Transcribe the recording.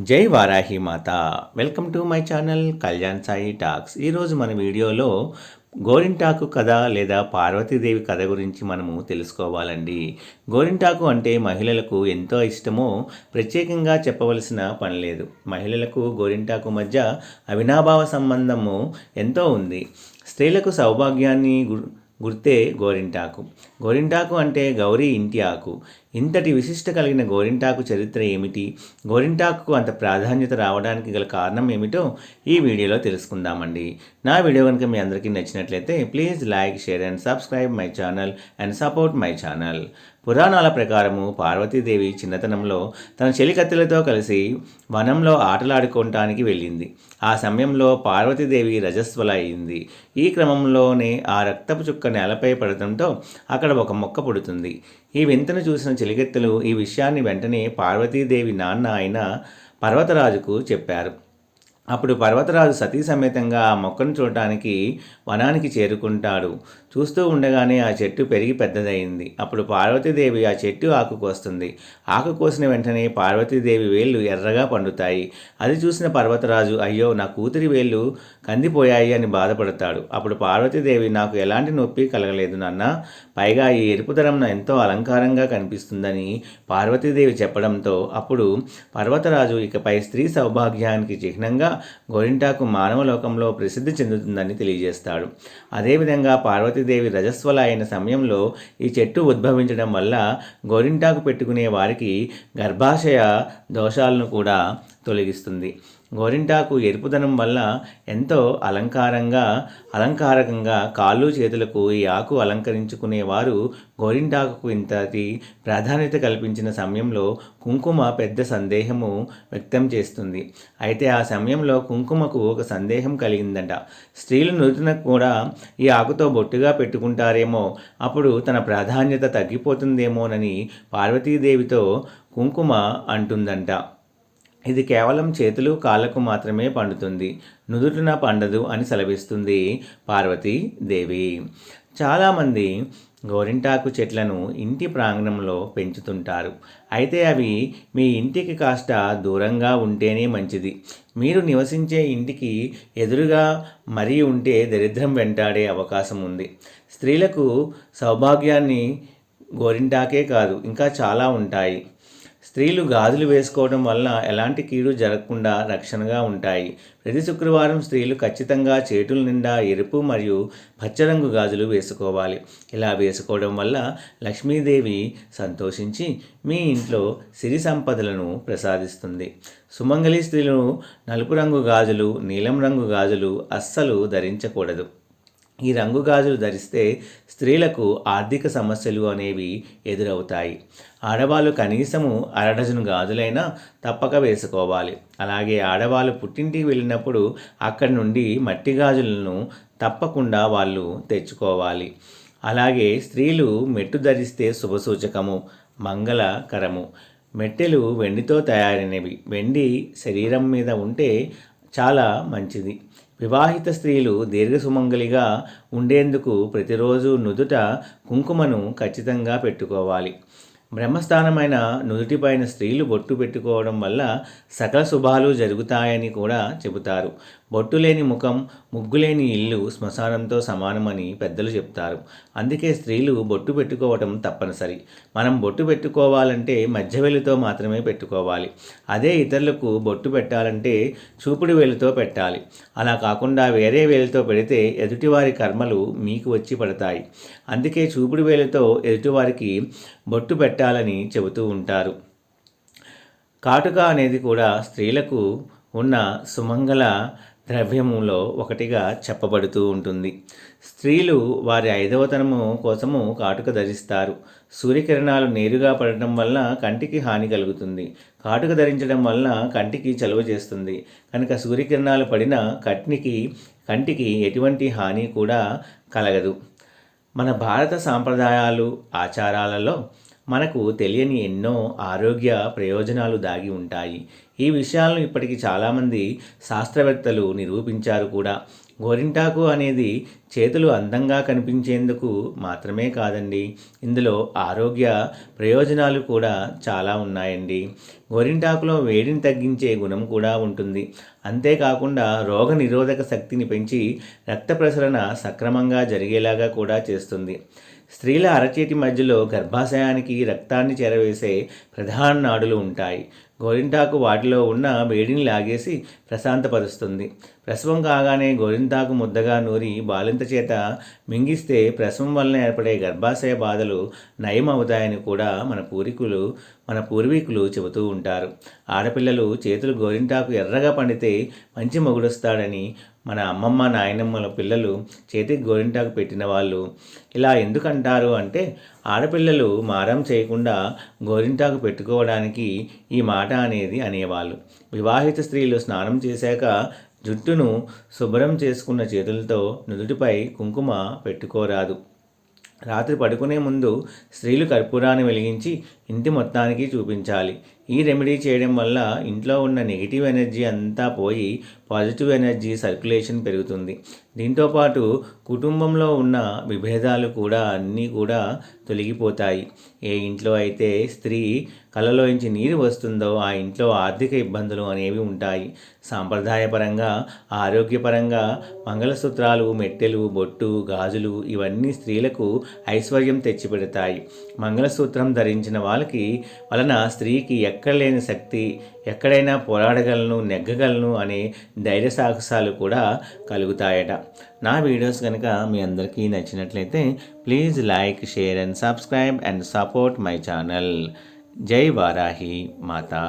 Jai Varahi Mata. Welcome to my channel Kalyan Sai talks. ఈరోజు మన వీడియోలో గోరింటాకు కథ లేదా పార్వతీదేవి కథ గురించి మనము తెలుసుకోవాలండి. గోరింటాకు అంటే మహిళలకు ఎంతో ఇష్టమో ప్రత్యేకంగా చెప్పవలసిన పని లేదు. మహిళలకు గోరింటాకు మధ్య అవినాభావ సంబంధము ఎంతో ఉంది. స్త్రీలకు సౌభాగ్యాన్ని గుర్తే గోరింటాకు. గోరింటాకు అంటే గౌరీ ఇంటి ఆకు. ఇంతటి విశిష్ట కలిగిన గోరింటాకు చరిత్ర ఏమిటి? గోరింటాకు అంత ప్రాధాన్యత రావడానికి గల కారణం ఏమిటో ఈ వీడియోలో తెలుసుకుందామండి. నా వీడియో కనుక మీ అందరికీ నచ్చినట్లయితే please like share and subscribe my channel and support my channel. పురాణాల ప్రకారము పార్వతీదేవి చిన్నతనంలో తన చెలికత్తెలతో కలిసి వనంలో ఆటలాడుకోవటానికి వెళ్ళింది. ఆ సమయంలో పార్వతీదేవి రజస్వల అయింది ఈ క్రమంలోనే ఆ రక్తపు చుక్క నేలపై పడటంతో అక్కడ ఒక మొక్క పుడుతుంది. ఈ వింతను చూసిన చెలికత్తెలు ఈ విషయాన్ని వెంటనే పార్వతీదేవి నాన్న అయిన పర్వతరాజుకు చెప్పారు. అప్పుడు పర్వతరాజు సతీ సమేతంగా ఆ మొక్కను చూడటానికి వనానికి చేరుకుంటాడు. చూస్తూ ఉండగానే ఆ చెట్టు పెరిగి పెద్దదయింది. అప్పుడు పార్వతీదేవి ఆ చెట్టు ఆకు కోస్తుంది. ఆకు కోసిన వెంటనే పార్వతీదేవి వేళ్ళు ఎర్రగా పండుతాయి. అది చూసిన పర్వతరాజు అయ్యో నా కూతురి వేళ్ళు కందిపోయాయి అని బాధపడతాడు. అప్పుడు పార్వతీదేవి నాకు ఎలాంటి నొప్పి కలగలేదు నాన్న. పైగా ఈ ఎరుపుదరం ఎంతో అలంకారంగా కనిపిస్తుందని పార్వతీదేవి చెప్పడంతో అప్పుడు పర్వతరాజు ఇకపై స్త్రీ సౌభాగ్యానికి చిహ్నంగా గోరింటాకు మానవ లోకంలో ప్రసిద్ధి చెందుతుందని తెలియజేస్తాడు. అదేవిధంగా పార్వతీదేవి రజస్వల అయిన సమయంలో ఈ చెట్టు ఉద్భవించడం వల్ల గోరింటాకు పెట్టుకునే వారికి గర్భాశయ దోషాలను కూడా తొలగిస్తుంది. గోరింటాకు ఎరుపుదనం వల్ల ఎంతో అలంకారంగా అలంకారకంగా కాళ్ళు చేతులకు ఈ ఆకు అలంకరించుకునేవారు గోరింటాకుకు ఇంతటి ప్రాధాన్యత కల్పించిన సమయంలో కుంకుమ పెద్ద సందేహము వ్యక్తం చేస్తుంది. అయితే ఆ సమయంలో కుంకుమకు ఒక సందేహం కలిగిందట. స్త్రీలు నుదుటిన కూడా ఈ ఆకుతో బొట్టుగా పెట్టుకుంటారేమో అప్పుడు తన ప్రాధాన్యత తగ్గిపోతుందేమోనని పార్వతీదేవితో కుంకుమ అంటుందంట. ఇది కేవలం చేతులు కాళ్ళకు మాత్రమే పండుతుంది నుదుటిన పండదు అని సెలవిస్తుంది పార్వతీదేవి చాలామంది గోరింటాకు చెట్లను ఇంటి ప్రాంగణంలో పెంచుతుంటారు. అయితే అవి మీ ఇంటికి కాస్త దూరంగా ఉంటేనే మంచిది. మీరు నివసించే ఇంటికి ఎదురుగా మరీ ఉంటే దరిద్రం వెంటాడే అవకాశం ఉంది. స్త్రీలకు సౌభాగ్యాన్ని గోరింటాకే కాదు ఇంకా చాలా ఉంటాయి. స్త్రీలు గాజులు వేసుకోవడం వలన ఎలాంటి కీడు జరగకుండా రక్షణగా ఉంటాయి. ప్రతి శుక్రవారం స్త్రీలు ఖచ్చితంగా చేతుల నిండా ఎరుపు మరియు పచ్చరంగు గాజులు వేసుకోవాలి. ఇలా వేసుకోవడం వల్ల లక్ష్మీదేవి సంతోషించి మీ ఇంట్లో సిరి సంపదలను ప్రసాదిస్తుంది. సుమంగళి స్త్రీలు నలుపు రంగు గాజులు నీలం రంగు గాజులు అస్సలు ధరించకూడదు. ఈ రంగు గాజులు ధరిస్తే స్త్రీలకు ఆర్థిక సమస్యలు అనేవి ఎదురవుతాయి. ఆడవాళ్ళు కనీసము అరడజను గాజులైనా తప్పక వేసుకోవాలి. అలాగే ఆడవాళ్ళు పుట్టింటికి వెళ్ళినప్పుడు అక్కడి నుండి మట్టి గాజులను తప్పకుండా వాళ్ళు తెచ్చుకోవాలి. అలాగే స్త్రీలు మెట్టు ధరిస్తే శుభసూచకము మంగళకరము. మెట్టెలు వెండితో తయారైనవి. వెండి శరీరం మీద ఉంటే చాలా మంచిది. వివాహిత స్త్రీలు దీర్ఘసుమంగలిగా ఉండేందుకు ప్రతిరోజు నుదుట కుంకుమను ఖచ్చితంగా పెట్టుకోవాలి. బ్రహ్మస్థానమైన నుదుటిపైన స్త్రీలు బొట్టు పెట్టుకోవడం వల్ల సకల శుభాలు జరుగుతాయని కూడా చెబుతారు. బొట్టు లేని ముఖం ముగ్గు లేని ఇల్లు శ్మశానంతో సమానమని పెద్దలు చెప్తారు. అందుకే స్త్రీలు బొట్టు పెట్టుకోవడం తప్పనిసరి. మనం బొట్టు పెట్టుకోవాలంటే మధ్యవెలుతో మాత్రమే పెట్టుకోవాలి. అదే ఇతరులకు బొట్టు పెట్టాలంటే చూపుడు వేలుతో పెట్టాలి. అలా కాకుండా వేరే వేలుతో పెడితే ఎదుటివారి కర్మలు మీకు వచ్చి పడతాయి. అందుకే చూపుడు వేలుతో ఎదుటివారికి బొట్టు పెట్టాలని చెబుతూ ఉంటారు. కాటుక అనేది కూడా స్త్రీలకు ఉన్న సుమంగళ ద్రవ్యములో ఒకటిగా చెప్పబడుతూ ఉంటుంది. స్త్రీలు వారి ఐదవతనము కోసము కాటుక ధరిస్తారు. సూర్యకిరణాలు నేరుగా పడటం వల్ల కంటికి హాని కలుగుతుంది. కాటుక ధరించడం వలన కంటికి చలువ చేస్తుంది. కనుక సూర్యకిరణాలు పడిన కట్నికి కంటికి ఎటువంటి హాని కూడా కలగదు. మన భారత సాంప్రదాయాలు ఆచారాలలో మనకు తెలియని ఎన్నో ఆరోగ్య ప్రయోజనాలు దాగి ఉంటాయి. ఈ విషయాలను ఇప్పటికి చాలామంది శాస్త్రవేత్తలు నిరూపించారు కూడా. గోరింటాకు అనేది చేతులు అందంగా కనిపించేందుకు మాత్రమే కాదండి. ఇందులో ఆరోగ్య ప్రయోజనాలు కూడా చాలా ఉన్నాయండి. గోరింటాకులో వేడిని తగ్గించే గుణం కూడా ఉంటుంది. అంతేకాకుండా రోగ నిరోధక శక్తిని పెంచి రక్త ప్రసరణ సక్రమంగా జరిగేలాగా కూడా చేస్తుంది. స్త్రీల అరచేతి మధ్యలో గర్భాశయానికి రక్తాన్ని చేరవేసే ప్రధాన నాడులు ఉంటాయి. గోరింటాకు వాటిలో ఉన్న వేడిని లాగేసి ప్రశాంతపరుస్తుంది. ప్రసవం కాగానే గోరింటాకు ముద్దగా నూరి బాలింత చేత మింగిస్తే ప్రసవం వలన ఏర్పడే గర్భాశయ బాధలు నయం అవుతాయని కూడా మన పూర్వీకులు మన పూర్వీకులు చెబుతూ ఉంటారు. ఆడపిల్లలు చేతులు గోరింటాకు ఎర్రగా పండితే మంచి మొగుడొస్తాడని మన అమ్మమ్మ నాయనమ్మల పిల్లలు చేతికి గోరింటాకు పెట్టిన వాళ్ళు. ఇలా ఎందుకంటారు అంటే ఆడపిల్లలు మారం చేయకుండా గోరింటాకు పెట్టుకోవడానికి ఈ మాట అనేది అనేవాళ్ళు. వివాహిత స్త్రీలు స్నానం చేశాక జుట్టును శుభ్రం చేసుకున్న చేతులతో నుదుటిపై కుంకుమ పెట్టుకోరాదు. రాత్రి పడుకునే ముందు స్త్రీలు కర్పూరాన్ని వెలిగించి ఇంటి మొత్తానికి చూపించాలి. ఈ రెమెడీ చేయడం వల్ల ఇంట్లో ఉన్న నెగిటివ్ ఎనర్జీ అంతా పోయి పాజిటివ్ ఎనర్జీ సర్క్యులేషన్ పెరుగుతుంది. దీంతోపాటు కుటుంబంలో ఉన్న విభేదాలు కూడా అన్నీ కూడా తొలగిపోతాయి. ఏ ఇంట్లో అయితే స్త్రీ కళ్ళలోంచి నీరు వస్తుందో ఆ ఇంట్లో ఆర్థిక ఇబ్బందులు అనేవి ఉంటాయి. సాంప్రదాయపరంగా ఆరోగ్యపరంగా మంగళసూత్రాలు మెట్టెలు బొట్టు గాజులు ఇవన్నీ స్త్రీలకు ఐశ్వర్యం తెచ్చిపెడతాయి. మంగళసూత్రం ధరించిన వాళ్ళకి వలన స్త్రీకి ఎక్కడలేని శక్తి ఎక్కడైనా పోరాడగలను నెగ్గగలను అనే ధైర్య సాహసాలు కూడా కలుగుతాయట. నా వీడియోస్ కనుక మీ అందరికీ నచ్చినట్లయితే please like share and subscribe and support my channel. Jai Varahi Mata.